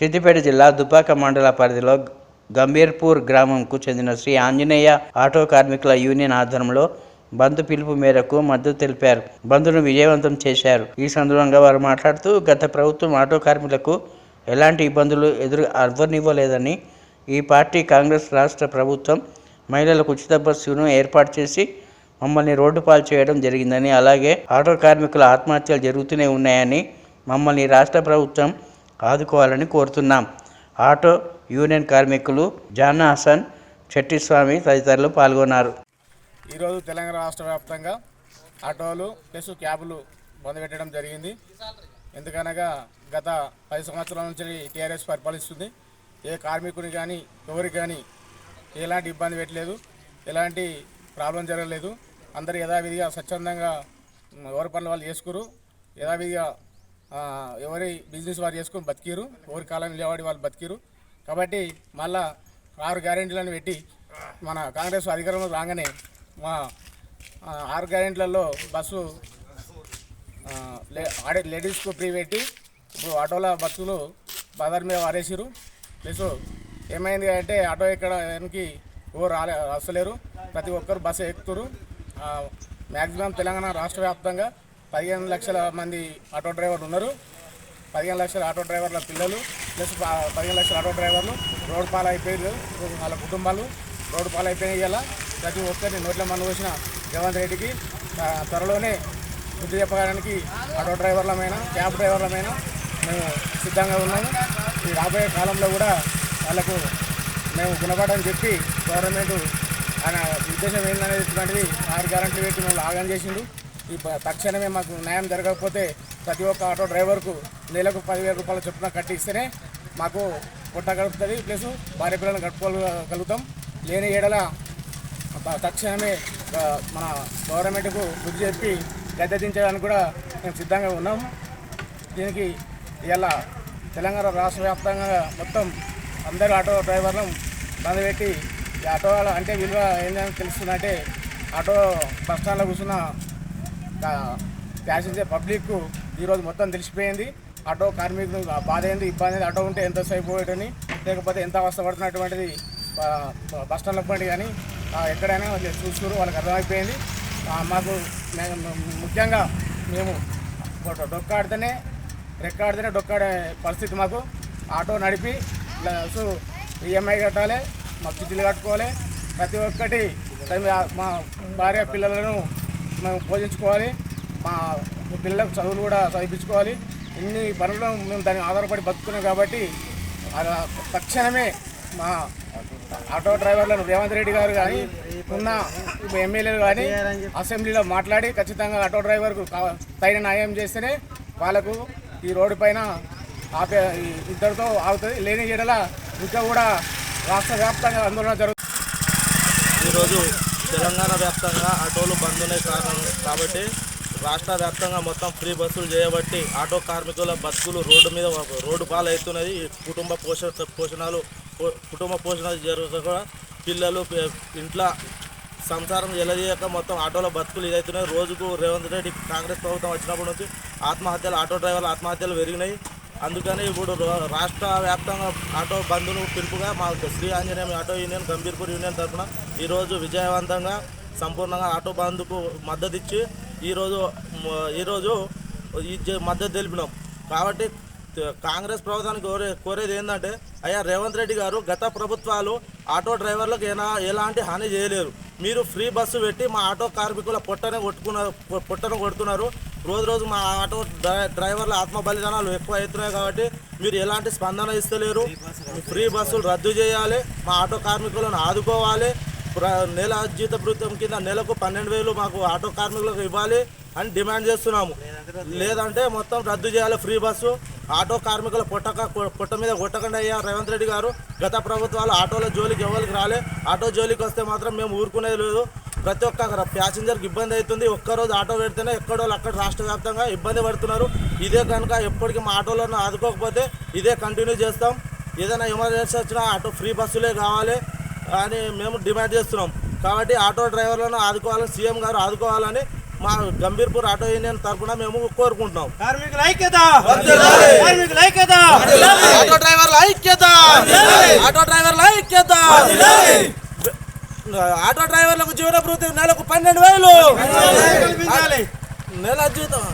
సిద్దిపేట జిల్లా దుబ్బాక మండల పరిధిలో గంభీర్పూర్ గ్రామంకు చెందిన శ్రీ ఆంజనేయ ఆటో కార్మికుల యూనియన్ ఆధ్వర్యంలో బంద్ పిలుపు మేరకు మద్దతు తెలిపారు. బంద్ను విజయవంతం చేశారు. ఈ సందర్భంగా వారు మాట్లాడుతూ గత ప్రభుత్వం ఆటో కార్మికులకు ఎలాంటి ఇబ్బందులు ఎదురు అవ్వనివ్వలేదని ఈ పార్టీ కాంగ్రెస్ రాష్ట్ర ప్రభుత్వం మహిళలకు ఉచిత బస్సును ఏర్పాటు చేసి మమ్మల్ని రోడ్డు పాలు చేయడం జరిగిందని అలాగే ఆటో కార్మికుల ఆత్మహత్యలు జరుగుతూనే ఉన్నాయని మమ్మల్ని రాష్ట్ర ప్రభుత్వం ఆదుకోవాలని కోరుతున్నాం. ఆటో యూనియన్ కార్మికులు జానా హసన్ చెట్టిస్వామి తదితరులు పాల్గొన్నారు. ఈరోజు తెలంగాణ రాష్ట్ర వ్యాప్తంగా ఆటోలు ప్లస్ క్యాబులు బంద్ పెట్టడం జరిగింది. ఎందుకనగా గత పది సంవత్సరాల నుంచి టీఆర్ఎస్ పరిపాలిస్తుంది. ఏ కార్మికుని కానీ ఎవరికి కానీ ఎలాంటి ఇబ్బంది పెట్టలేదు. ఎలాంటి ప్రాబ్లం జరగలేదు. అందరు యథావిధిగా స్వచ్ఛందంగా ఎవరి పనులు వాళ్ళు చేసుకురు. యథావిధిగా ఎవరి బిజినెస్ వారు చేసుకొని బతికిరు ఎవరి కాలం నిలబడి వాళ్ళు బతికిరు కాబట్టి మళ్ళా ఆరు గ్యారెంటీలను పెట్టి మన కాంగ్రెస్ అధికారంలో రాగానే మా ఆరు గ్యారెంటీలలో బస్సు లే- ఆడే లేడీస్కు ఫ్రీ పెట్టి ఇప్పుడు ఆటోల బస్సులు బజార్ మీద వారేసారు ప్లస్ ఏమైంది అంటే ఆటో ఎక్కడానికి ఎవరు రాలే వస్తలేరు. ప్రతి ఒక్కరు బస్సు ఎక్కుతారు మ్యాక్సిమం తెలంగాణ రాష్ట్ర వ్యాప్తంగా పదిహేను లక్షల మంది ఆటో డ్రైవర్లు ఉన్నారు. పదిహేను లక్షల ఆటో డ్రైవర్ల పిల్లలు ప్లస్ పదిహేను లక్షల ఆటో డ్రైవర్లు రోడ్డు పాలైపోయారు వాళ్ళ కుటుంబాలు రోడ్డు పాలైపోయినాయి ఇలా ప్రతి ఒక్కరిని నోట్ల మన్ను వచ్చిన జగన్ రెడ్డికి త్వరలోనే బుద్ధి చెప్పడానికి ఆటో డ్రైవర్లమైనా క్యాబ్ డ్రైవర్లమైనా మేము సిద్ధంగా ఉన్నాము. ఈ రాబోయే కాలంలో కూడా వాళ్ళకు మేము గుణపడని చెప్పి గవర్నమెంట్ ఆయన ఉద్దేశం ఏంటనేటువంటిది ఆరు గ్యారంటీ పెట్టి మేము ఆగం చేసిండు. ఈ తక్షణమే మాకు న్యాయం జరగకపోతే ప్రతి ఒక్క ఆటో డ్రైవర్కు నెలకు పదివేల రూపాయల చొప్పున కట్టిస్తేనే మాకు పుట్ట గడుపుతుంది ప్లస్ భార్య పిల్లలను గడుపుకోగలుగుతాం లేని ఏడల తక్షణమే మన గవర్నమెంట్కు గుర్తు చెప్పి గద్దె దించడానికి కూడా మేము సిద్ధంగా ఉన్నాము దీనికి ఇలా తెలంగాణ రాష్ట్ర వ్యాప్తంగా మొత్తం అందరు ఆటో డ్రైవర్లను బంద్ పెట్టి ఈ ఆటో వాళ్ళ అంటే విలువ ఏంటని తెలుస్తుందంటే ఆటో బస్ స్టాండ్లో కూర్చున్న ప్యాసింజర్ పబ్లిక్ ఈరోజు మొత్తం తెలిసిపోయింది. ఆటో కార్మికులు బాధ ఏంది ఇబ్బంది ఏంది ఆటో ఉంటే ఎంత సేపు లేకపోతే ఎంత అవస్థపడుతున్నటువంటిది పడుతున్నటువంటిది బస్ స్టాండ్లో పండి కానీ ఎక్కడైనా వాళ్ళు వాళ్ళకి అర్థమైపోయింది. మాకు ముఖ్యంగా మేము డొక్కాడితేనే రెక్కాడితేనే డొక్కాడే పరిస్థితి మాకు. ఆటో నడిపి ప్లస్ ఈఎంఐ కట్టాలి మా చిట్టీలు కట్టుకోవాలి. ప్రతి ఒక్కటి మా భార్య పిల్లలను మేము పోషించుకోవాలి మా పిల్లలకు చదువులు కూడా చదివించుకోవాలి. ఇన్ని పనులు మేము దానికి ఆధారపడి బతుకున్నాం కాబట్టి తక్షణమే మా ఆటో డ్రైవర్లను రేవంత్ రెడ్డి గారు కానీ ఉన్న ఎమ్మెల్యేలు కానీ అసెంబ్లీలో మాట్లాడి ఖచ్చితంగా ఆటో డ్రైవర్కు తగిన న్యాయం చేస్తేనే వాళ్ళకు ఈ రోడ్డు పైన ఆపే ఇద్దరితో ఆగుతుంది. లేని ఎడల ఇంకా కూడా రాష్ట్ర వ్యాప్తంగా ఆందోళన జరుగుతుంది ఈరోజు తెలంగాణ వ్యాప్తంగా ఆటోలు బంద్ ఉన్నాయి కారణం. కాబట్టి రాష్ట్ర వ్యాప్తంగా మొత్తం ఫ్రీ బస్సులు చేయబట్టి ఆటో కార్మికుల బతుకులు రోడ్డు మీద రోడ్డు పాలవుతున్నది. కుటుంబ పోషణ పోషణాలు కుటుంబ పోషణ కూడా పిల్లలు ఇంట్లో సంసారం ఎలజేయక మొత్తం ఆటోల బతుకులు ఇదవుతున్నాయి రోజుకు రేవంత్ రెడ్డి కాంగ్రెస్ ప్రభుత్వం వచ్చినప్పటి నుంచి ఆత్మహత్యలు ఆటో డ్రైవర్ల ఆత్మహత్యలు పెరిగినాయి. అందుకని ఇప్పుడు రాష్ట్ర వ్యాప్తంగా ఆటో బంధును పిలుపుగా మా Shri Anjaneyam auto union Gambhirpur union తరఫున ఈరోజు విజయవంతంగా సంపూర్ణంగా ఆటో బంద్కు మద్దతు ఇచ్చి ఈరోజు ఈరోజు మద్దతు తెలిపినాం. కాబట్టి కాంగ్రెస్ ప్రభుత్వానికి కోరే కోరేది ఏంటంటే అయ్యా రేవంత్ రెడ్డి గారు గత ప్రభుత్వాలు ఆటో డ్రైవర్లకు ఏనా ఎలాంటి హాని చేయలేరు. మీరు ఫ్రీ బస్సు పెట్టి మా ఆటో కార్మికుల పొట్టనే కొట్టుకున్నారు పొట్టను కొడుతున్నారు. రోజు రోజు మా ఆటో డ్రై- డ్రైవర్ల ఆత్మ బలిదానాలు ఎక్కువ అవుతున్నాయి కాబట్టి మీరు ఎలాంటి స్పందన ఇస్తలేరు. ఫ్రీ బస్సులు రద్దు చేయాలి. మా ఆటో కార్మికులను ఆదుకోవాలి. ప్ర- నెల జీత భృత్యం కింద నెలకు పన్నెండు వేలు మాకు ఆటో కార్మికులకు ఇవ్వాలి అని డిమాండ్ చేస్తున్నాము. లేదంటే మొత్తం రద్దు చేయాలి ఫ్రీ బస్సు. ఆటో కార్మికుల పొట్టక పొట్ట మీద కొట్టకుండా అయ్యా రేవంత్ రెడ్డి గారు. గత ప్రభుత్వాలు ఆటోల జోలికి ఎవరికి రాలే. ఆటో జోలికి వస్తే మాత్రం మేము ఊరుకునేది లేదు. ప్రతి ఒక్క ప్యాసింజర్కి ఇబ్బంది అవుతుంది. ఒక్కరోజు ఆటో పెడితేనే ఎక్కడో అక్కడ రాష్ట్ర వ్యాప్తంగా ఇబ్బంది పడుతున్నారు. ఇదే కనుక ఎప్పటికీ మా ఆటోలను ఆదుకోకపోతే ఇదే కంటిన్యూ చేస్తాం. ఏదైనా ఎమర్జెన్సీ వచ్చినా ఆటో ఫ్రీ బస్సులే కావాలి అని మేము డిమాండ్ చేస్తున్నాం. కాబట్టి ఆటో డ్రైవర్లను ఆదుకోవాలని సీఎం గారు ఆదుకోవాలని మా గంభీర్పూర్ ఆటో యూనియన్ తరఫున మేము కోరుకుంటున్నాం. కార్మికుల ఐక్యత! కార్మికుల ఐక్యత! ఆటో డ్రైవర్ల ఐక్యత! ఆటో డ్రైవర్ల ఐక్యత! ఆటో డ్రైవర్లకు జీవన భృతి నెలకు పన్నెండు వేలు. నెల జీతం.